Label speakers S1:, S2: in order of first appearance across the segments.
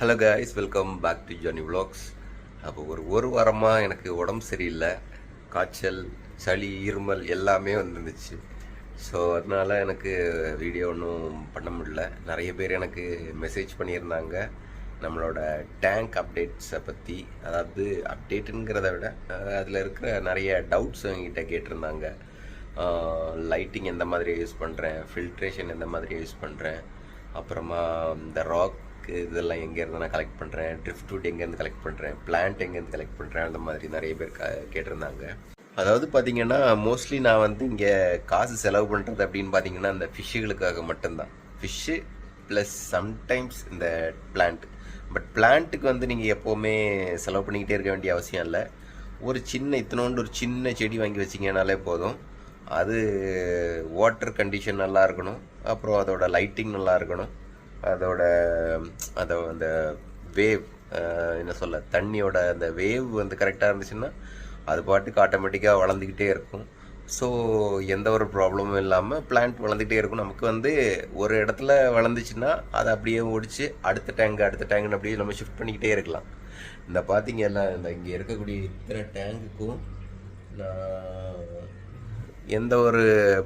S1: Hello guys welcome back to Johnny vlogs அப்போ ஒரு ஒரு வாரமாக எனக்கு உடம்பு சரியில்லை. காய்ச்சல் சளி இருமல் எல்லாமே வந்துருந்துச்சு. ஸோ அதனால் எனக்கு வீடியோ ஒன்றும் பண்ண முடியல. நிறைய பேர் எனக்கு மெசேஜ் பண்ணியிருந்தாங்க. நம்மளோட டேங்க் அப்டேட்ஸை பற்றி அதாவது அப்டேட்டுங்கிறத விட அதில் இருக்கிற நிறைய டவுட்ஸ் என்கிட்ட கேட்டிருந்தாங்க. லைட்டிங் எந்த மாதிரி யூஸ் பண்ணுறேன் ஃபில்ட்ரேஷன் எந்த மாதிரி யூஸ் பண்ணுறேன் அப்புறமா இந்த ராக் இதெல்லாம் எங்கேருந்து நான் கலெக்ட் பண்ணுறேன் ட்ரிஃப்ட் வுட் எங்கேருந்து கலெக்ட் பண்ணுறேன் பிளான்ட் எங்கேருந்து கலெக்ட் பண்ணுறேன் அந்த மாதிரி நிறைய பேர் க கேட்டிருந்தாங்க. அதாவது பார்த்தீங்கன்னா மோஸ்ட்லி நான் வந்து இங்கே காசு செலவு பண்ணுறது அப்படின்னு பார்த்தீங்கன்னா அந்த ஃபிஷ்ஷுகளுக்காக மட்டும்தான். ஃபிஷ்ஷு ப்ளஸ் சம்டைம்ஸ் இந்த பிளான்ட் பட் பிளான்ட்டுக்கு வந்து நீங்கள் எப்போவுமே செலவு பண்ணிக்கிட்டே இருக்க வேண்டிய அவசியம் இல்லை. ஒரு சின்ன இத்தனோண்டு ஒரு சின்ன செடி வாங்கி வச்சிங்கனாலே போதும். அது வாட்டர் கண்டிஷன் நல்லா இருக்கணும். அப்புறம் அதோட லைட்டிங் நல்லா இருக்கணும். அதோட அதை அந்த வேவ் என்ன சொல்ல தண்ணியோட அந்த வேவ் வந்து கரெக்டாக இருந்துச்சுன்னா அது பாட்டுக்கு ஆட்டோமேட்டிக்காக வளர்ந்துக்கிட்டே இருக்கும். ஸோ எந்த ஒரு ப்ராப்ளமும் இல்லாமல் பிளான்ட் வளர்ந்துக்கிட்டே இருக்கும். நமக்கு வந்து ஒரு இடத்துல வளர்ந்துச்சுன்னா அதை அப்படியே ஓடிச்சு அடுத்த டேங்க் அடுத்த டேங்க்னு அப்படியே நம்ம ஷிஃப்ட் பண்ணிக்கிட்டே இருக்கலாம். இந்த பார்த்தீங்கன்னா இந்த இங்கே இருக்கக்கூடிய இத்தனை டேங்குக்கும் நான் எந்த ஒரு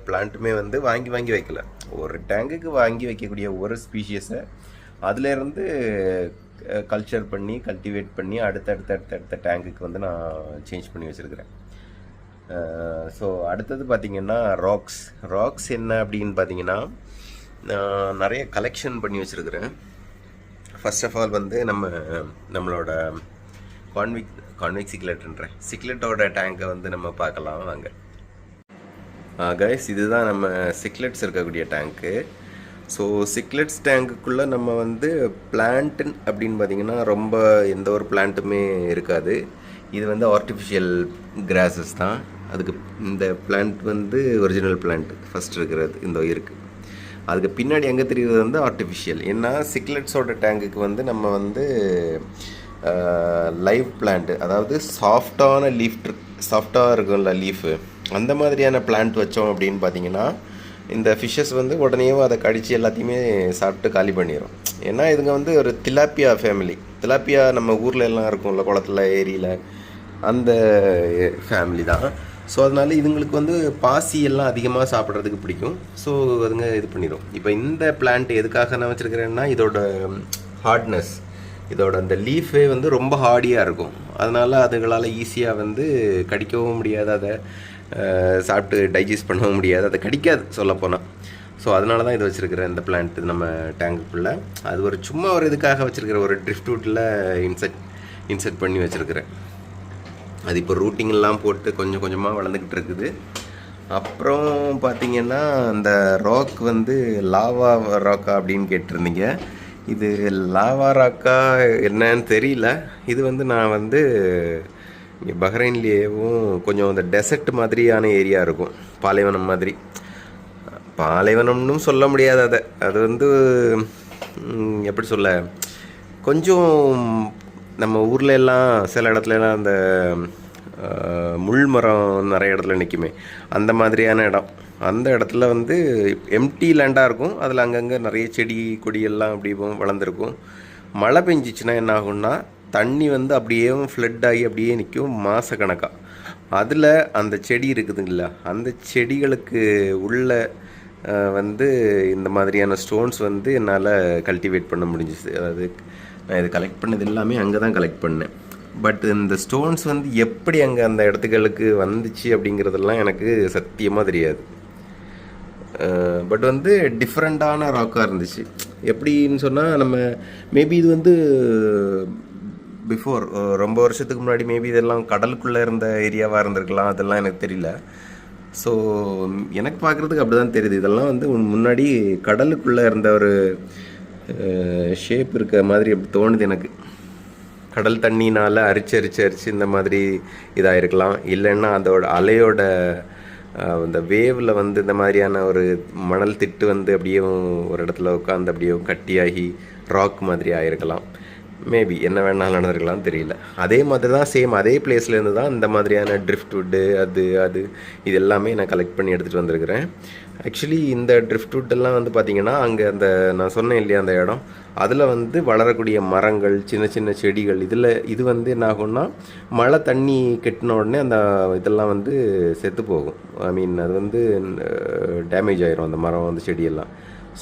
S1: பிளான்ட்டுமே வந்து வாங்கி வாங்கி வைக்கல. ஒரு டேங்குக்கு வாங்கி வைக்கக்கூடிய ஒரு ஸ்பீஷியஸை அதுலேருந்து கல்ச்சர் பண்ணி கல்டிவேட் பண்ணி அடுத்த அடுத்த அடுத்த அடுத்த டேங்குக்கு வந்து நான் சேஞ்ச் பண்ணி வச்சுருக்கிறேன். ஸோ அடுத்தது பார்த்திங்கன்னா ராக்ஸ் ராக்ஸ் என்ன அப்படின்னு பார்த்தீங்கன்னா நான் நிறைய கலெக்ஷன் பண்ணி வச்சுருக்கிறேன். ஃபர்ஸ்ட் ஆஃப் ஆல் வந்து நம்ம நம்மளோட கான்விக் கான்விக் சிக்லெட்ன்றேன் சிக்லெட்டோட டேங்கை வந்து நம்ம பார்க்கலாம் வாங்க. கைஸ் இதுதான் நம்ம சிக்லெட்ஸ் இருக்கக்கூடிய டேங்க்கு ஸோ சிக்லெட்ஸ் டேங்குக்குள்ளே நம்ம வந்து பிளான்ட்டுன்னு அப்படின்னு பார்த்தீங்கன்னா ரொம்ப எந்த ஒரு பிளான்ட்டுமே இருக்காது. இது வந்து ஆர்டிஃபிஷியல் கிராஸஸ் தான். அதுக்கு இந்த பிளான்ட் வந்து ஒரிஜினல் பிளான்ட் ஃபஸ்ட் இருக்கிறது இந்த இருக்குது அதுக்கு பின்னாடி எங்கே தெரியுறது வந்து ஆர்டிஃபிஷியல் ஏன்னா சிக்லெட்ஸோட டேங்குக்கு வந்து நம்ம வந்து லைவ் பிளான்ட்டு அதாவது சாஃப்டான லீஃப் சாஃப்டாக இருக்கும்ல லீஃபு அந்த மாதிரியான பிளான்ட் வச்சோம் அப்படின்னு பார்த்தீங்கன்னா இந்த ஃபிஷ்ஷஸ் வந்து உடனே அதை கடித்து எல்லாத்தையுமே சாப்பிட்டு காலி பண்ணிடும் ஏன்னா இதுங்க வந்து ஒரு திலாப்பியா ஃபேமிலி திலாப்பியா நம்ம ஊரில் எல்லாம் இருக்கும்ல குளத்துல ஏரியில். அந்த ஃபேமிலி தான். ஸோ அதனால் இதுங்களுக்கு வந்து பாசி எல்லாம் அதிகமாக சாப்பிட்றதுக்கு பிடிக்கும். ஸோ அதுங்க இது பண்ணிடும் இப்போ இந்த பிளான்ட் எதுக்காக நான் வச்சுருக்கிறேன்னா இதோட ஹார்ட்னஸ் இதோட அந்த லீஃபே வந்து ரொம்ப ஹார்டியாக இருக்கும். அதனால் அதுகளால் ஈஸியாக வந்து கடிக்கவும் முடியாது அதை. சாப்பிட்டு டைஜஸ்ட் பண்ணவும் முடியாது. அதை கடிக்காது சொல்லப்போனால் ஸோ அதனால தான் இது வச்சுருக்கிறேன் இந்த பிளான்ட் நம்ம டேங்குக்குள்ளே அது ஒரு சும்மா ஒரு இதுக்காக வச்சுருக்கிற ஒரு ட்ரிஃப்ட் வுட்டில் இன்செட் இன்செட் பண்ணி வச்சுருக்கிறேன். அது இப்போ ரூட்டிங்லாம் போட்டு கொஞ்சம் கொஞ்சமாக வளர்ந்துக்கிட்டு இருக்குது. அப்புறம் பார்த்தீங்கன்னா அந்த ராக் வந்து லாவா ராக்கா அப்படின்னு கேட்டிருந்தீங்க. இது லாவா ராக்கா என்னன்னு தெரியல. இது வந்து நான் வந்து இங்கே பஹ்ரைன்லேயேவும் கொஞ்சம் அந்த டெசர்ட் மாதிரியான ஏரியா இருக்கும். பாலைவனம் மாதிரி. பாலைவனம்னு சொல்ல முடியாது அதை. அது வந்து எப்படி சொல்ல? கொஞ்சம் நம்ம ஊரில் எல்லாம் சில இடத்துலலாம் அந்த முள் மரம் நிறைய இடத்துல நிற்குமே அந்த மாதிரியான இடம். அந்த இடத்துல வந்து எம்டி லேண்டாக இருக்கும். அதில் அங்கங்கே நிறைய செடி கொடியெல்லாம் அப்படி வளர்ந்துருக்கும். மழை பெஞ்சிச்சுன்னா என்ன ஆகும்னா தண்ணி வந்து அப்படியே ஃப்ளட் ஆகி அப்படியே நிற்கும் மாதக்கணக்காக அதில் அந்த செடி இருக்குதுங்களா அந்த செடிகளுக்கு உள்ள வந்து இந்த மாதிரியான ஸ்டோன்ஸ் வந்து என்னால் கல்டிவேட் பண்ண முடிஞ்சிச்சு அதாவது நான் இது கலெக்ட் பண்ணது எல்லாமே அங்கே தான் கலெக்ட் பண்ணேன். பட் இந்த ஸ்டோன்ஸ் வந்து எப்படி அங்கே அந்த இடத்துகளுக்கு வந்துச்சு அப்படிங்கிறதெல்லாம் எனக்கு சத்தியமாக தெரியாது. பட் வந்து டிஃப்ரெண்ட்டான ராக்காக இருந்துச்சு. எப்படின்னு சொன்னால் நம்ம மேபி இது வந்து பிஃபோர் ரொம்ப வருஷத்துக்கு முன்னாடி மேபி இதெல்லாம் கடலுக்குள்ளே இருந்த ஏரியாவாக இருந்திருக்கலாம் அதெல்லாம் எனக்கு தெரியல. ஸோ எனக்கு பார்க்குறதுக்கு அப்படி தான் தெரியுது. இதெல்லாம் வந்து முன்னாடி கடலுக்குள்ளே இருந்த ஒரு ஷேப் இருக்க மாதிரி அப்படி தோணுது எனக்கு. கடல் தண்ணினால் அரிச்சு அரிச்சு அரிச்சு இந்த மாதிரி இதாக இருக்கலாம் இல்லைன்னா அதோட அலையோட அந்த வேவில் வந்து இந்த மாதிரியான ஒரு மணல் திட்டு வந்து அப்படியே ஒரு இடத்துல உட்காந்து அப்படியே கட்டியாகி ராக் மாதிரி ஆகிருக்கலாம் மேபி என்ன வேணாலும் நடந்திருக்கலாம் தெரியல. அதே மாதிரி தான் சேம் அதே பிளேஸ்லேருந்து தான் இந்த மாதிரியான ட்ரிஃப்ட் வுட்டு அது அது இது எல்லாமே நான் கலெக்ட் பண்ணி எடுத்துகிட்டு வந்திருக்கிறேன். ஆக்சுவலி இந்த ட்ரிஃப்ட் வுட் வந்து பார்த்திங்கன்னா அங்கே அந்த நான் சொன்னேன் இல்லையா அந்த இடம்? அதில் வந்து வளரக்கூடிய மரங்கள் சின்ன சின்ன செடிகள் இதில் இது வந்து என்ன ஆகும்னா மழை தண்ணி கெட்டின உடனே அந்த இதெல்லாம் வந்து செத்து போகும். ஐ மீன் அது வந்து டேமேஜ் ஆயிரும் அந்த மரம் அந்த செடியெல்லாம்.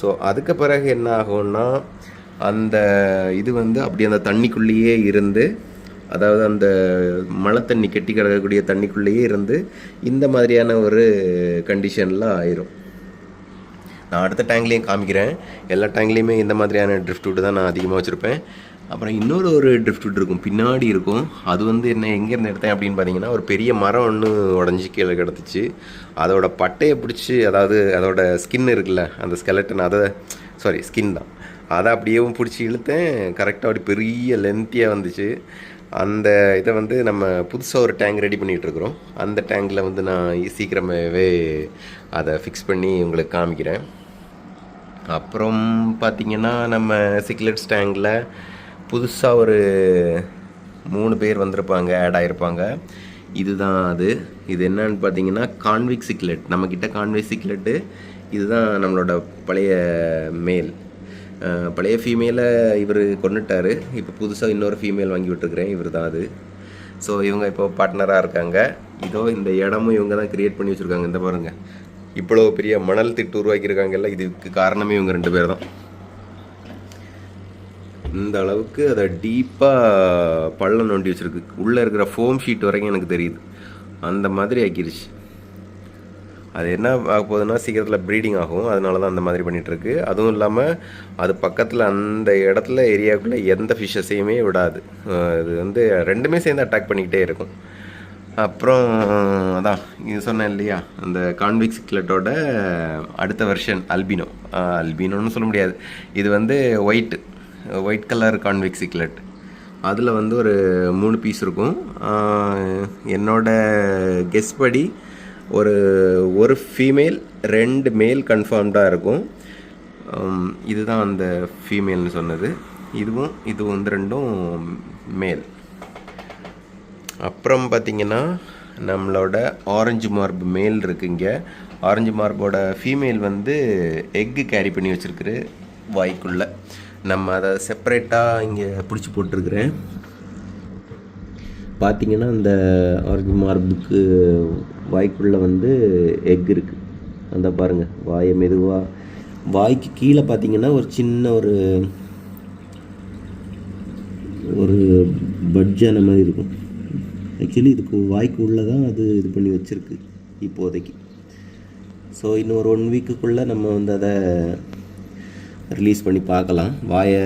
S1: ஸோ அதுக்கு பிறகு என்ன ஆகும்னா அந்த இது வந்து அப்படி அந்த தண்ணிக்குள்ளேயே இருந்து அதாவது அந்த மழை தண்ணி கெட்டி கிடக்கக்கூடிய தண்ணிக்குள்ளேயே இருந்து இந்த மாதிரியான ஒரு கண்டிஷனில் ஆயிரும். நான் அடுத்த டேங்க்லேயும் காமிக்கிறேன். எல்லா டேங்க்லேயுமே இந்த மாதிரியான ட்ரிஃப்ட் விட்டு தான் நான் அதிகமாக வச்சுருப்பேன். அப்புறம் இன்னொரு ஒரு ட்ரிஃப்ட் வுட் இருக்கும் பின்னாடி இருக்கும். அது வந்து என்ன எங்கேருந்து எடுத்தேன் அப்படின்னு பார்த்தீங்கன்னா ஒரு பெரிய மரம் ஒன்று உடஞ்சி கீழே கிடந்துச்சு. அதோடய பட்டையை பிடிச்சி அதாவது அதோட ஸ்கின் இருக்குல்ல அந்த ஸ்கெலட்டன் அதை சாரி ஸ்கின் தான். அதை அப்படியேவும் பிடிச்சி இழுத்தேன். கரெக்டாக அப்படி பெரிய லென்த்தியாக வந்துச்சு. அந்த இதை வந்து நம்ம புதுசாக ஒரு டேங்க் ரெடி பண்ணிகிட்ருக்குறோம் அந்த டேங்கில் வந்து நான் சீக்கிரமாகவே அதை ஃபிக்ஸ் பண்ணி உங்களுக்கு காமிக்கிறேன். அப்புறம் பார்த்திங்கன்னா நம்ம சிக்லெட்ஸ் டேங்கில் புதுசாக ஒரு மூணு பேர் வந்திருப்பாங்க ஆட் ஆகிருப்பாங்க இதுதான் அது. இது என்னன்னு பார்த்தீங்கன்னா கான்விக் சிக்லெட் நம்மக்கிட்ட கான்விக் சிக்லெட்டு இதுதான் நம்மளோட பழைய மேல் பழைய ஃபீமேலை இவர் கொண்டுட்டார் இப்போ புதுசாக இன்னொரு ஃபீமேல் வாங்கி விட்டுருக்குறேன். இவர் தான் அது. ஸோ இவங்க இப்போ பார்ட்னராக இருக்காங்க. இதோ இந்த இடமும் இவங்க தான் க்ரியேட் பண்ணி வச்சுருக்காங்க. இந்த பாருங்கள் இவ்வளோ பெரிய மணல் திட்டு உருவாக்கியிருக்காங்கல்ல இதுக்கு காரணமே இவங்க ரெண்டு பேர் தான். இந்த அளவுக்கு அதை டீப்பாக பள்ளம் நோண்டி வச்சுருக்கு. உள்ளே இருக்கிற ஃபோம் ஷீட் வரைக்கும் எனக்கு தெரியுது. அந்த மாதிரி ஆக்கிருச்சு. அது என்ன ஆக போகுதுன்னா சீக்கிரத்தில் ப்ரீடிங் ஆகும். அதனால தான் அந்த மாதிரி பண்ணிகிட்ருக்கு அதுவும் இல்லாமல் அது பக்கத்தில் அந்த இடத்துல ஏரியாவுக்குள்ளே எந்த ஃபிஷ்ஷஸையுமே விடாது. இது வந்து ரெண்டுமே சேர்ந்து அட்டாக் பண்ணிக்கிட்டே இருக்கும். அப்புறம் அதான் இது சொன்னேன் இல்லையா? அந்த கான்விக் சிக்லெட்டோட அடுத்த வெர்ஷன் அல்பினோ அல்பினோன்னு சொல்ல முடியாது. இது வந்து white white colour convict cichlid அதில் வந்து ஒரு மூணு பீஸ் இருக்கும். என்னோட கெஸ் படி ஒரு ஒரு ஃபீமேல் ரெண்டு மேல் கன்ஃபார்ம்டாக இருக்கும். இதுதான் அந்த ஃபீமேல்னு சொன்னது. இதுவும் இதுவும் வந்து ரெண்டும் மேல் அப்புறம் பார்த்தீங்கன்னா நம்மளோட ஆரஞ்சு மார்பு மேல் இருக்குங்க ஆரஞ்சு மார்போட ஃபீமேல் வந்து எக்கு கேரி பண்ணி வச்சுருக்குரு வாய்க்குள்ள. நம்ம அதை செப்பரேட்டாக இங்கே பிடிச்சி போட்டிருக்கிறேன். பார்த்தீங்கன்னா அந்த ஆரஞ்சு மார்புக்கு வாய்க்குள்ளே வந்து எக் இருக்குது அந்த பாருங்கள் வாயை மெதுவாக வாய்க்கு கீழே பார்த்தீங்கன்னா ஒரு சின்ன ஒரு ஒரு பட்ஜான மாதிரி இருக்கும். ஆக்சுவலி இதுக்கு வாய்க்கு உள்ளே தான் அது இது பண்ணி வச்சுருக்கு இப்போதைக்கு. ஸோ இன்னும் ஒரு ஒன் வீக்குக்குள்ளே நம்ம வந்து அதை ரிலீஸ் பண்ணி பார்க்கலாம். வாயை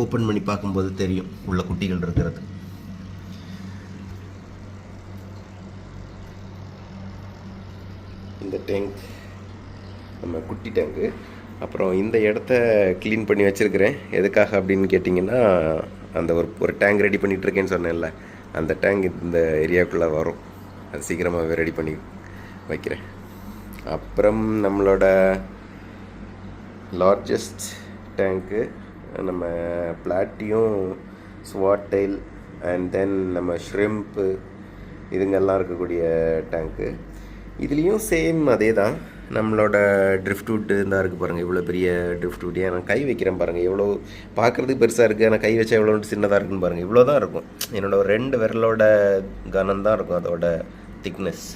S1: ஓப்பன் பண்ணி பார்க்கும்போது தெரியும் உள்ள குட்டிகள் இருக்கிறது. இந்த டேங்க் நம்ம குட்டி டேங்கு அப்புறம் இந்த இடத்த க்ளீன் பண்ணி வச்சுருக்கிறேன். எதுக்காக அப்படின்னு கேட்டிங்கன்னா அந்த ஒரு ஒரு டேங்க் ரெடி பண்ணிகிட்ருக்கேன்னு சொன்னேன்ல. அந்த டேங்க் இந்த ஏரியாவுக்குள்ளே வரும். அது சீக்கிரமாகவே ரெடி பண்ணி வைக்கிறேன். அப்புறம் நம்மளோட லார்ஜஸ்ட் டேங்க்கு நம்ம பிளாட்டியும் ஸ்வாட்டைல் அண்ட் தென் நம்ம ஷ்ரிம்ப்பு இதுங்கெல்லாம் இருக்கக்கூடிய டேங்க்கு இதுலேயும் சேம் அதே தான் நம்மளோட ட்ரிஃப்ட் வுட்டு தான் இருக்குது பாருங்கள் இவ்வளோ பெரிய ட்ரிஃப்ட் வுட் நான் கை வைக்கிறேன் பாருங்கள் எவ்வளோ பார்க்குறதுக்கு பெருசாக இருக்குது ஆனால் கை வச்சா எவ்வளோ சின்னதாக இருக்குன்னு பாருங்கள் இவ்வளோ தான் இருக்கும். என்னோட ஒரு ரெண்டு விரலோட கனம் தான் இருக்கும் அதோட திக்னஸ்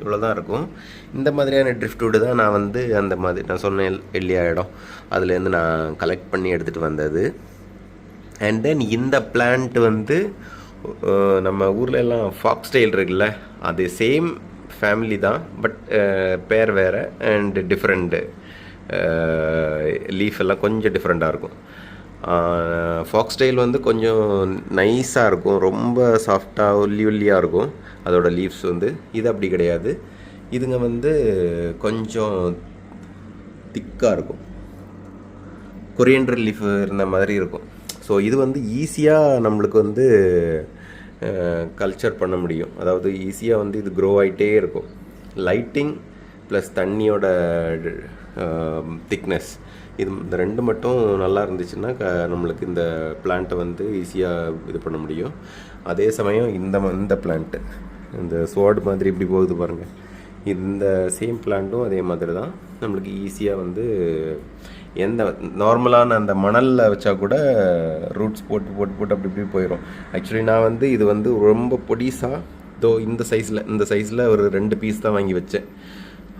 S1: இவ்வளோ தான் இருக்கும். இந்த மாதிரியான ட்ரிஃப்ட் வுட்டு தான் நான் வந்து அந்த மாதிரி நான் சொன்னேன் இல்லையா இடம். அதுலேருந்து நான் கலெக்ட் பண்ணி எடுத்துகிட்டு வந்தது. அண்ட் தென் இந்த பிளான்ட் வந்து நம்ம ஊரில் எல்லாம் ஃபாக்ஸ் ஸ்டைல் இருக்குல்ல அது சேம் ஃபேமிலி தான் பட் பேர் வேறு அண்ட் டிஃப்ரெண்ட்டு லீஃப் எல்லாம் கொஞ்சம் டிஃப்ரெண்ட்டாக இருக்கும். ஃபாக்ஸ் ஸ்டைல் வந்து கொஞ்சம் நைஸாக இருக்கும் ரொம்ப சாஃப்டாக ஒல்லி ஒல்லியாக இருக்கும். அதோட லீவ்ஸ் வந்து இது அப்படி கிடையாது. இதுங்க வந்து கொஞ்சம் திக்காக இருக்கும். கொரியண்டர் லீஃப் இருந்த மாதிரி இருக்கும். ஸோ இது வந்து ஈஸியாக நம்மளுக்கு வந்து கல்ச்சர் பண்ண முடியும். அதாவது ஈஸியாக வந்து இது க்ரோ ஆகிட்டே இருக்கும். லைட்டிங் ப்ளஸ் தண்ணியோட திக்னஸ் இது இந்த ரெண்டு மட்டும் நல்லா இருந்துச்சுன்னா க நம்மளுக்கு இந்த பிளான்ட்டை வந்து ஈஸியாக இது பண்ண முடியும். அதே சமயம் இந்த இந்த பிளான்ட்டு இந்த சோடு மாதிரி இப்படி போகுது பாருங்கள் இந்த சேம் பிளான்ட்டும் அதே மாதிரி தான். நம்மளுக்கு ஈஸியாக வந்து எந்த நார்மலான அந்த மணலில் வச்சா கூட ரூட்ஸ் போட்டு போட்டு போட்டு அப்படி இப்படி போயிடும் ஆக்சுவலி நான் வந்து இது வந்து ரொம்ப பொடிசாக தோ இந்த சைஸில் இந்த சைஸில் ஒரு ரெண்டு பீஸ் தான் வாங்கி வச்சேன்.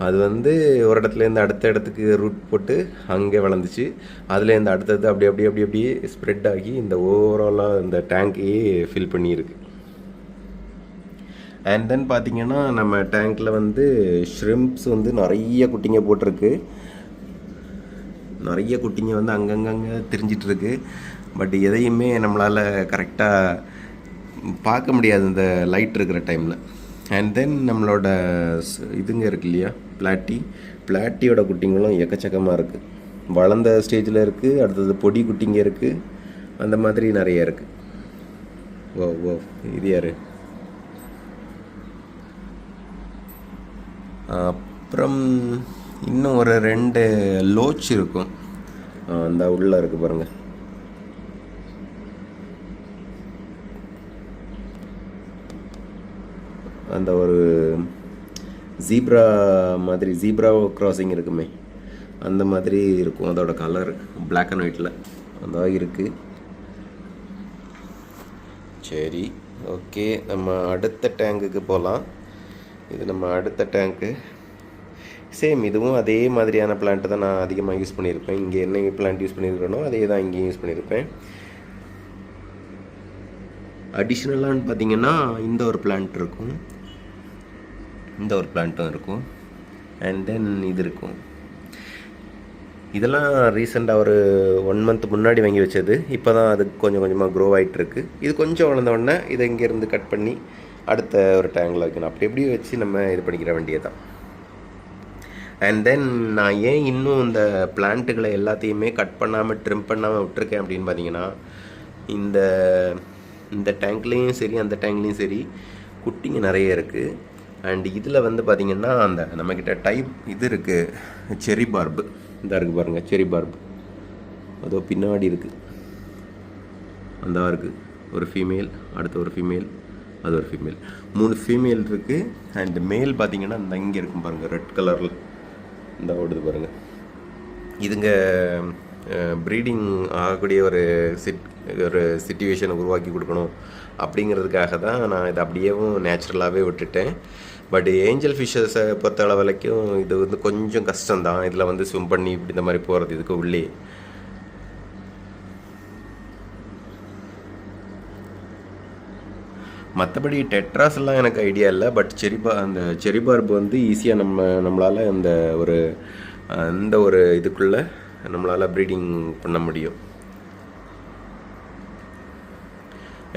S1: அது வந்து ஒரு இடத்துலேருந்து அடுத்த இடத்துக்கு ரூட் போட்டு அங்கே வளர்ந்துச்சு. அதுலேருந்து அடுத்தது அப்படி அப்படி அப்படி அப்படியே ஸ்ப்ரெட் ஆகி இந்த ஓவராலாக இந்த டேங்கையே ஃபில் பண்ணியிருக்கு. அண்ட் தென் பார்த்தீங்கன்னா நம்ம டேங்க்கில் வந்து ஷ்ரிம்ப்ஸ் வந்து நிறைய குட்டிங்க போட்டிருக்கு. நிறைய குட்டிங்க வந்து அங்கங்கங்க திரிஞ்சிட்டு இருக்கு பட் எதையுமே நம்மளால் கரெக்டாக பார்க்க முடியாது இந்த லைட் இருக்கிற டைமில் அண்ட் தென் நம்மளோட இதுங்க இருக்கு இல்லையா? பிளாட்டி பிளாட்டியோட குட்டிங்களும் எக்கச்சக்கமாக இருக்குது வளர்ந்த ஸ்டேஜில் இருக்குது அடுத்தது பொடி குட்டிங்க இருக்குது அந்த மாதிரி நிறைய இருக்குது ஓ ஓ இது யார்? அப்புறம் இன்னும் ஒரு ரெண்டு லோச் இருக்கும். அந்த உள்ள இருக்கு பாருங்க. அந்த ஒரு ஜீப்ரா மாதிரி ஜீப்ரா கிராசிங் இருக்குமே. அந்த மாதிரி இருக்கும். அதோட கலர் பிளாக் அண்ட் ஒயிட்டில் அந்த இருக்குது சரி ஓகே நம்ம அடுத்த டேங்குக்கு போகலாம் இது நம்ம அடுத்த டேங்க்கு சேம் இதுவும் அதே மாதிரியான பிளான்ட் தான் நான் அதிகமாக யூஸ் பண்ணியிருப்பேன். இங்கே என்ன பிளான்ட் யூஸ் பண்ணியிருக்கேனோ அதே தான் இங்கேயும் யூஸ் பண்ணியிருப்பேன். அடிஷ்னலான்னு பார்த்தீங்கன்னா இந்த ஒரு பிளான்ட் இருக்கும். இந்த ஒரு பிளான்ட்டும் இருக்கும். அண்ட் தென் இது இருக்கும். இதெல்லாம் ரீசெண்டாக ஒரு ஒன் மந்த் முன்னாடி வாங்கி வச்சது. இப்போ தான் அது கொஞ்சம் கொஞ்சமாக க்ரோ ஆகிட்டுருக்கு இது கொஞ்சம் வளர்ந்த உடனே இதை இங்கேருந்து கட் பண்ணி அடுத்த ஒரு டேங்கில் வைக்கணும். அப்படி எப்படி வச்சு நம்ம இது பண்ணிக்கிற வேண்டியதுதான். அண்ட் தென் நான் ஏன் இன்னும் இந்த பிளான்ட்டுகளை எல்லாத்தையுமே கட் பண்ணாமல் ட்ரிம் பண்ணாமல் விட்டுருக்கேன் அப்படின்னு பார்த்தீங்கன்னா இந்த இந்த டேங்க்லேயும் சரி அந்த டேங்க்லேயும் சரி குட்டிங்க நிறைய இருக்குது அண்ட் இதில் வந்து பார்த்திங்கன்னா அந்த நம்மக்கிட்ட டைப் இது இருக்குது செரி பார்பு இதாக இருக்குது பாருங்கள் செரி பார்பு அதோ பின்னாடி இருக்குது அந்த இருக்குது ஒரு ஃபீமேல் அடுத்து ஒரு ஃபீமேல் அது ஒரு ஃபீமேல் மூணு ஃபீமேல் இருக்குது அண்ட் மேல் பார்த்தீங்கன்னா இந்த இங்கே இருக்கும் பாருங்கள் ரெட் கலரில் இந்த ஓடுது பாருங்கள் இதுங்க ப்ரீடிங் ஆகக்கூடிய ஒரு சிட் ஒரு சுச்சுவேஷனை உருவாக்கி கொடுக்கணும் அப்படிங்கிறதுக்காக தான் நான் இதை அப்படியேவும் நேச்சுரலாகவே விட்டுட்டேன். பட் ஏஞ்சல் ஃபிஷ்ஷஸை பொறுத்த வரைக்கும் இது வந்து கொஞ்சம் கஷ்டம்தான். இதில் வந்து ஸ்விம் பண்ணி இப்படி இந்த மாதிரி போகிறது இதுக்கு உள்ளே. மற்றபடி டெட்ராஸ் எல்லாம் எனக்கு ஐடியா இல்லை பட் செரிபா அந்த செரிபார்ப் வந்து ஈஸியாக நம்ம நம்மளால் அந்த ஒரு அந்த ஒரு இதுக்குள்ளே நம்மளால் ப்ரீடிங் பண்ண முடியும்.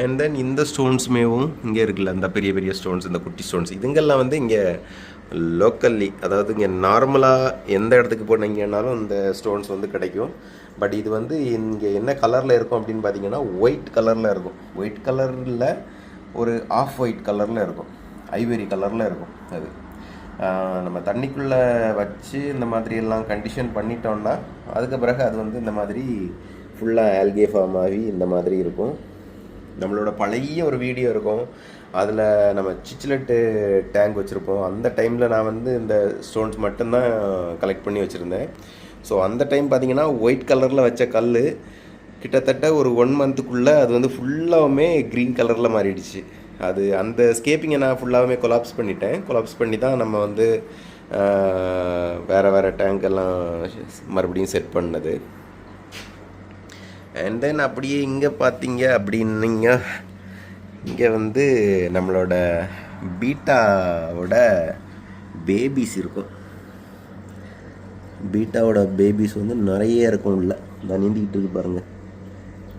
S1: அண்ட் தென் இந்த ஸ்டோன்ஸுமேவும் இங்கே இருக்குல்ல அந்த பெரிய பெரிய ஸ்டோன்ஸ் இந்த குட்டி ஸ்டோன்ஸ் இதுங்கெல்லாம் வந்து இங்கே லோக்கல்லி அதாவது இங்கே நார்மலாக எந்த இடத்துக்கு போனீங்கன்னாலும் இந்த ஸ்டோன்ஸ் வந்து கிடைக்கும். பட் இது வந்து இங்கே என்ன கலரில் இருக்கும் அப்படின்னு பார்த்தீங்கன்னா ஒயிட் கலரில் இருக்கும். ஒயிட் கலரில் ஒரு ஆஃப் ஒயிட் கலரில் இருக்கும். ஐவரி கலரில் இருக்கும் அது. நம்ம தண்ணிக்குள்ளே வச்சு இந்த மாதிரி எல்லாம் கண்டிஷன் பண்ணிட்டோம்னா அதுக்கு பிறகு அது வந்து இந்த மாதிரி ஃபுல்லாக ஆல்கே ஃபார்ம் ஆகி இந்த மாதிரி இருக்கும். நம்மளோட பழைய ஒரு வீடியோ இருக்கும். அதில் நம்ம சிச்சிலட்டு டேங்க் வச்சுருப்போம். அந்த டைமில் நான் வந்து இந்த ஸ்டோன்ஸ் மட்டும்தான் கலெக்ட் பண்ணி வச்சுருந்தேன். ஸோ அந்த டைம் பார்த்தீங்கன்னா ஒயிட் கலரில் வச்ச கல் கிட்டத்தட்ட ஒரு ஒன் மந்த்துக்குள்ளே அது வந்து ஃபுல்லாகவுமே க்ரீன் கலரில் மாறிடுச்சு. அது அந்த ஸ்கேப்பிங்கை நான் ஃபுல்லாகவுமே கொலாப்ஸ் பண்ணிட்டேன். கொலாப்ஸ் பண்ணி தான் நம்ம வந்து வேறு வேறு டேங்க் எல்லாம் மறுபடியும் செட் பண்ணது. அண்ட் தென் அப்படியே இங்கே பார்த்தீங்க அப்படின்னீங்க இங்கே வந்து நம்மளோட பீட்டாவோட பேபிஸ் இருக்கும். பீட்டாவோட பேபிஸ் வந்து நிறைய இருக்கும் உள்ள. நான் நீந்திக்கிட்டு இருக்கு பாருங்கள்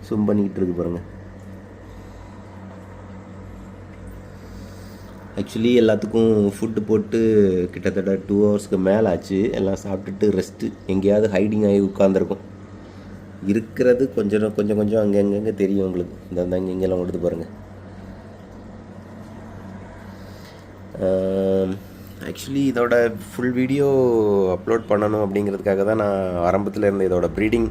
S1: சும் பண்ணிக்கிட்டு இருக்கு பாருங்கள் ஆக்சுவலி எல்லாத்துக்கும் ஃபுட்டு போட்டு கிட்டத்தட்ட டூ ஹவர்ஸ்க்கு மேலே ஆச்சு. எல்லாம் சாப்பிட்டுட்டு ரெஸ்ட்டு எங்கேயாவது ஹைடிங் ஆகி உட்காந்துருக்கும் இருக்கிறது கொஞ்சம் கொஞ்சம் கொஞ்சம் அங்கே அங்கங்கே தெரியும் உங்களுக்கு. இந்த இந்த இங்கே இங்கெல்லாம் ஓடுது பாருங்கள் ஆக்சுவலி இதோட ஃபுல் வீடியோ அப்லோட் பண்ணணும் அப்படிங்கிறதுக்காக தான் நான் ஆரம்பத்தில் இருந்த இதோட ப்ரீடிங்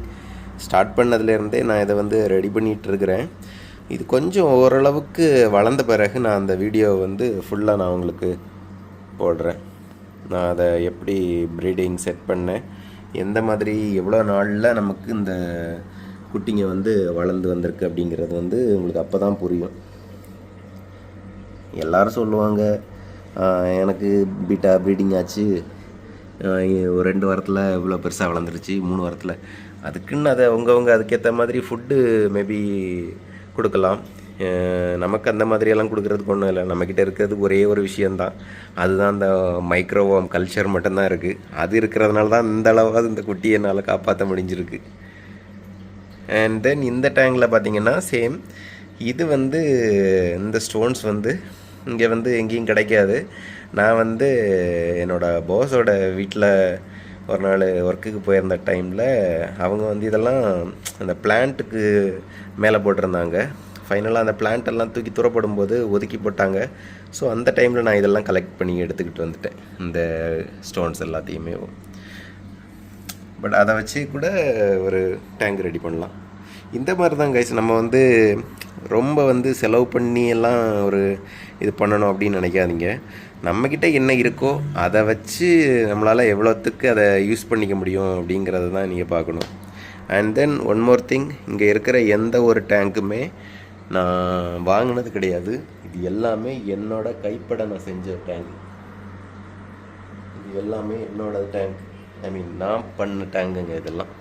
S1: ஸ்டார்ட் பண்ணதுலேருந்தே நான் இதை வந்து ரெடி பண்ணிகிட்டு இருக்கிறேன் இது கொஞ்சம் ஓரளவுக்கு வளர்ந்த பிறகு நான் அந்த வீடியோவை வந்து ஃபுல்லாக நான் உங்களுக்கு போடுறேன். நான் அதை எப்படி ப்ரீடிங் செட் பண்ணேன் எந்த மாதிரி எவ்வளோ நாளில் நமக்கு இந்த குட்டிங்க வந்து வளர்ந்து வந்திருக்கு அப்படிங்கிறது வந்து உங்களுக்கு அப்போ தான் புரியும். எல்லாரும் சொல்லுவாங்க எனக்கு பீட்டா ப்ரீடிங் ஆச்சு. ஒரு ரெண்டு வாரத்தில் இவ்வளோ பெருசாக வளர்ந்துருச்சு மூணு வாரத்தில். அதுக்குன்னு அதை அவங்கவுங்க அதுக்கேற்ற மாதிரி ஃபுட்டு மேபி கொடுக்கலாம். நமக்கு அந்த மாதிரியெல்லாம் கொடுக்குறதுக்கு ஒன்றும் இல்லை. நம்மக்கிட்ட இருக்கிறது ஒரே ஒரு விஷயந்தான் அதுதான் அந்த மைக்ரோவோம் கல்ச்சர் மட்டும்தான் இருக்குது அது இருக்கிறதுனால தான் இந்த அளவாவது இந்த குட்டியை என்னால் காப்பாற்ற முடிஞ்சிருக்கு. அண்ட் தென் இந்த டேங்கில் பார்த்தீங்கன்னா சேம் இது வந்து இந்த ஸ்டோன்ஸ் வந்து இங்கே வந்து எங்கேயும் கிடைக்காது. நான் வந்து என்னோடய பாஸோட வீட்டில் ஒரு நாள் ஒர்க்குக்கு போயிருந்த டைமில் அவங்க வந்து இதெல்லாம் அந்த பிளான்ட்டுக்கு மேலே போட்டிருந்தாங்க. ஃபைனலாக அந்த plant எல்லாம் தூக்கி துறப்படும் போது ஒதுக்கி போட்டாங்க. ஸோ அந்த டைமில் நான் இதெல்லாம் கலெக்ட் பண்ணி எடுத்துக்கிட்டு வந்துட்டேன். இந்த ஸ்டோன்ஸ் எல்லாத்தையுமே. பட் அதை வச்சு கூட ஒரு டேங்க் ரெடி பண்ணலாம். இந்த மாதிரி தான் கைஸ் நம்ம வந்து ரொம்ப வந்து செலவு பண்ணி எல்லாம் ஒரு இது பண்ணணும் அப்படின்னு நினைக்காதீங்க. நம்மக்கிட்ட என்ன இருக்கோ அதை வச்சு நம்மளால் எவ்வளோத்துக்கு அதை யூஸ் பண்ணிக்க முடியும் அப்படிங்கிறத தான் நீங்கள் பார்க்கணும். And then one more thing இங்கே இருக்கிற எந்த ஒரு டேங்க்குமே நான் வாங்கினது கிடையாது. இது எல்லாமே என்னோட கைப்பட நான் செஞ்ச டேங்க் இது எல்லாமே என்னோட டேங்க் ஐ மீன் நான் பண்ண டேங்குங்க இதெல்லாம்.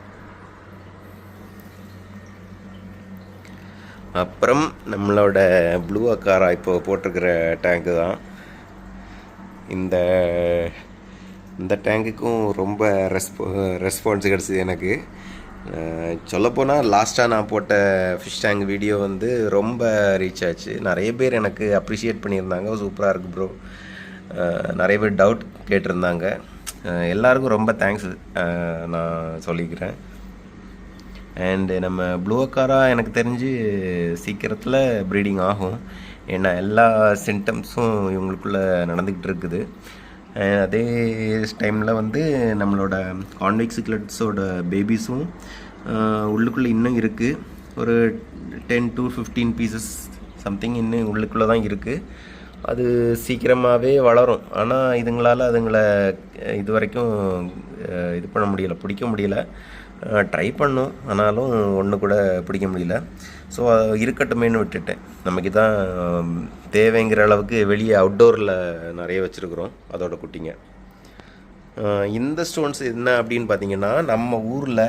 S1: அப்புறம் நம்மளோட ப்ளூ அக்காரா இப்போ போட்டிருக்கிற டேங்கு தான் இந்த இந்த டேங்குக்கும் ரொம்ப ரெஸ்போ ரெஸ்பான்ஸ் கிடச்சிது எனக்கு. சொல்லப்போனால் லாஸ்ட்டாக நான் போட்ட ஃபிஷ் டேங்க் வீடியோ வந்து ரொம்ப ரீச் ஆச்சு. நிறைய பேர் எனக்கு அப்ரிஷியேட் பண்ணியிருந்தாங்க. சூப்பராக இருக்குது ப்ரோ நிறைய பேர் டவுட் கேட்டிருந்தாங்க. எல்லாருக்கும் ரொம்ப தேங்க்ஸ் நான் சொல்லிக்கிறேன். அண்டு நம்ம ப்ளூ காராக எனக்கு தெரிஞ்சு சீக்கிரத்தில் ப்ரீடிங் ஆகும். ஏன்னா எல்லா சிம்டம்ஸும் இவங்களுக்குள்ளே நடந்துக்கிட்டு இருக்குது அதே டைமில் வந்து நம்மளோட கான்வெக்ஸ் சிக்லெட்ஸோட பேபிஸும் உள்ளுக்குள்ளே இன்னும் இருக்குது ஒரு ten to fifteen pieces something இன்னும் உள்ளுக்குள்ளே தான் இருக்குது அது சீக்கிரமாகவே வளரும். ஆனால் இதுங்களால் அதுங்களை இது வரைக்கும் இது பண்ண முடியல பிடிக்க முடியல. ட்ரை பண்ணோம். ஆனாலும் ஒன்று கூட பிடிக்க முடியல. ஸோ இருக்கட்டுமேன்னு விட்டுட்டேன். நமக்கு தான் தேவைங்கிற அளவுக்கு வெளியே அவுட்டோரில் நிறைய வச்சுருக்குறோம். அதோட குட்டிங்க. இந்த ஸ்டோன்ஸ் என்ன அப்படின்னு பார்த்தீங்கன்னா நம்ம ஊரில்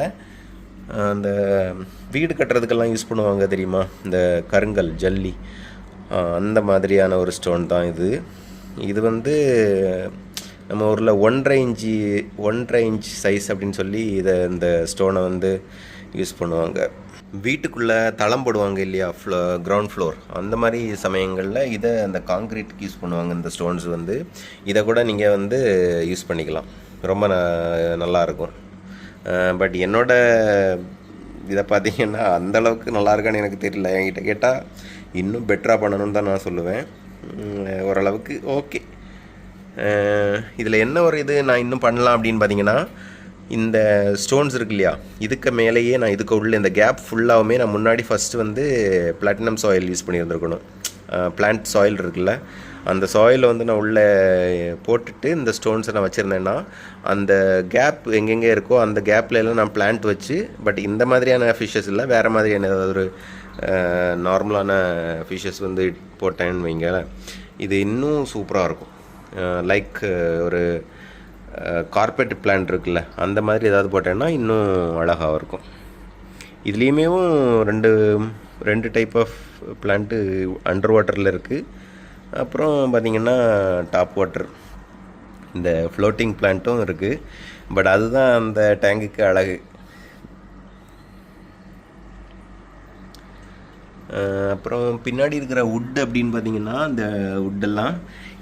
S1: அந்த வீடு கட்டுறதுக்கெல்லாம் யூஸ் பண்ணுவாங்க தெரியுமா? இந்த கருங்கல் ஜல்லி. அந்த மாதிரியான ஒரு ஸ்டோன் தான் இது. இது வந்து நம்ம ஊரில் ஒன்றரை இன்ச்சு ஒன்றரை இன்ச் சைஸ் அப்படின்னு சொல்லி இதை இந்த ஸ்டோனை வந்து யூஸ் பண்ணுவாங்க. வீட்டுக்குள்ளே தளம் போடுவாங்க இல்லையா ஃப்ளோ கிரவுண்ட் ஃப்ளோர் அந்த மாதிரி சமயங்களில் இதை அந்த காங்க்ரீட்டுக்கு யூஸ் பண்ணுவாங்க இந்த ஸ்டோன்ஸ் வந்து. இதை கூட நீங்கள் வந்து யூஸ் பண்ணிக்கலாம். ரொம்ப ந- நல்லாயிருக்கும் பட் என்னோடய இதை பார்த்தீங்கன்னா அந்த அளவுக்கு நல்லா இருக்கான்னு எனக்கு தெரியல. என்கிட்ட கேட்டால் இன்னும் பெட்டராக பண்ணணும்னு தான் நான் சொல்லுவேன். ஓரளவுக்கு ஓகே இதில் என்ன ஒரு இது நான் இன்னும் பண்ணலாம் அப்படின்னு பார்த்தீங்கன்னா இந்த ஸ்டோன்ஸ் இருக்கு இல்லையா? இதுக்கு மேலேயே நான் இதுக்கு உள்ள இந்த கேப் ஃபுல்லாகவுமே நான் முன்னாடி ஃபஸ்ட்டு வந்து பிளாட்டினம் சாயில் யூஸ் பண்ணியிருந்துருக்கணும். பிளான்ட் சாயில் இருக்குல்ல அந்த சாயிலை வந்து நான் உள்ளே போட்டுட்டு இந்த ஸ்டோன்ஸை நான் வச்சுருந்தேன்னா அந்த கேப் எங்கெங்கே இருக்கோ அந்த கேப்லலாம் நான் பிளான்ட் வச்சு பட் இந்த மாதிரியான ஃபிஷ்ஷஸ் இல்லை வேறு மாதிரியான ஏதாவது ஒரு நார்மலான ஃபிஷ்ஷஸ் வந்து போட்டேன்னு வைங்களேன். இது இன்னும் சூப்பராக இருக்கும். லைக் ஒரு கார்பெட் பிளான்ட் இருக்குல்ல அந்த மாதிரி ஏதாவது போட்டேன்னா இன்னும் அழகாக இருக்கும். இதுலேயுமேவும் ரெண்டு ரெண்டு டைப் ஆஃப் பிளான்ட்டு அண்டர் வாட்டரில் இருக்குது அப்புறம் பார்த்திங்கன்னா டாப் வாட்டர் இந்த ஃப்ளோட்டிங் பிளான்ட்டும் இருக்குது பட் அதுதான் அந்த டேங்குக்கு அழகு. அப்புறம் பின்னாடி இருக்கிற வுட் அப்படின்னு பார்த்தீங்கன்னா அந்த வுட்டெல்லாம்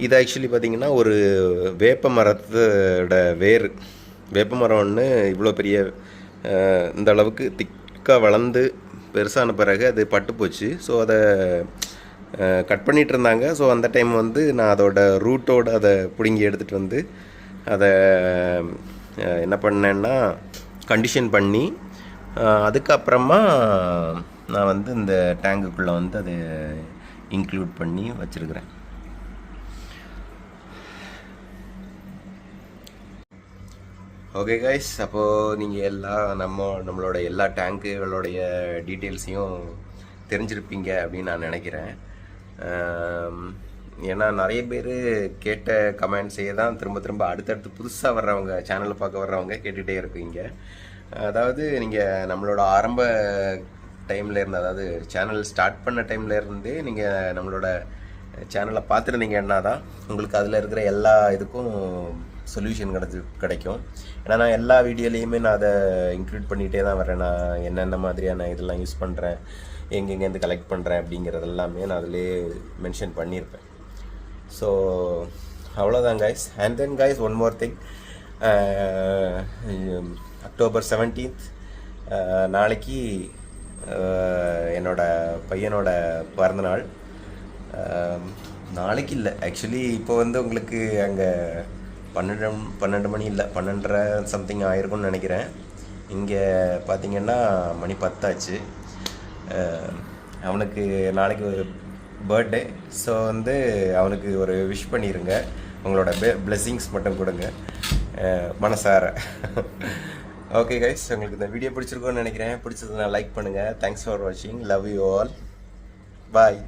S1: இது ஆக்சுவலி பார்த்தீங்கன்னா ஒரு வேப்ப மரத்தோட வேர். வேப்ப மரம் ஒன்று இவ்வளோ பெரிய இந்த அளவுக்கு திக்காக வளர்ந்து பெருசான பிறகு அது பட்டு போச்சு. ஸோ அதை கட் பண்ணிகிட்டு இருந்தாங்க. ஸோ அந்த டைம் வந்து நான் அதோட ரூட்டோட அதை பிடுங்கி எடுத்துகிட்டு வந்து அதை என்ன பண்ணேன்னா கண்டிஷன் பண்ணி அதுக்கப்புறமா நான் வந்து இந்த டேங்குக்குள்ளே வந்து அதை இன்க்ளூட் பண்ணி வச்சுருக்கிறேன். ஓகே கைஸ் அப்போது நீங்கள் எல்லா நம்ம நம்மளோட எல்லா டேங்குகளுடைய டீட்டெயில்ஸையும் தெரிஞ்சிருப்பீங்க அப்படின்னு நான் நினைக்கிறேன். ஏன்னா நிறைய பேர் கேட்ட கமெண்ட்ஸையே தான் திரும்ப திரும்ப அடுத்தடுத்து புதுசாக வர்றவங்க சேனலை பார்க்க வர்றவங்க கேட்டுகிட்டே இருப்பீங்க. அதாவது நீங்கள் நம்மளோட ஆரம்ப டைமில் இருந்து அதாவது சேனல் ஸ்டார்ட் பண்ண டைம்ல இருந்தே நீங்கள் நம்மளோட சேனலை பார்த்துருந்தீங்கன்னா தான் உங்களுக்கு அதில் இருக்கிற எல்லா இதுக்கும் சொல்யூஷன் கிடைச்சி கிடைக்கும். ஏன்னா நான் எல்லா வீடியோலையுமே நான் அதை இன்க்ளூட் பண்ணிகிட்டே தான் வரேன். நான் என்னென்ன மாதிரியான இதெல்லாம் யூஸ் பண்ணுறேன் எங்கெங்கேருந்து கலெக்ட் பண்ணுறேன் அப்படிங்கிறது எல்லாமே நான் அதிலே மென்ஷன் பண்ணியிருப்பேன். ஸோ அவ்வளோதான் guys and then guys one more thing October seventeenth நாளைக்கு என்னோட பையனோட பிறந்தநாள். நாளைக்கு இல்லை. ஆக்சுவலி இப்போ வந்து உங்களுக்கு அங்கே பன்னெண்டு பன்னெண்டு மணி இல்லை. பன்னெண்டரை சம்திங் ஆயிருக்கும்னு நினைக்கிறேன். இங்கே பார்த்தீங்கன்னா மணி பத்தாச்சு. அவனுக்கு நாளைக்கு ஒரு பர்த்டே ஸோ வந்து அவனுக்கு ஒரு விஷ் பண்ணிடுங்க உங்களோட பெ ப்ளெஸ்ஸிங்ஸ் மட்டும் கொடுங்க. மனசார. ஓகே கைஸ் உங்களுக்கு இந்த வீடியோ பிடிச்சிருக்கோன்னு நினைக்கிறேன். பிடிச்சதுன்னா லைக் பண்ணுங்கள் தேங்க்ஸ் ஃபார் வாட்சிங் லவ் யூ ஆல் பாய்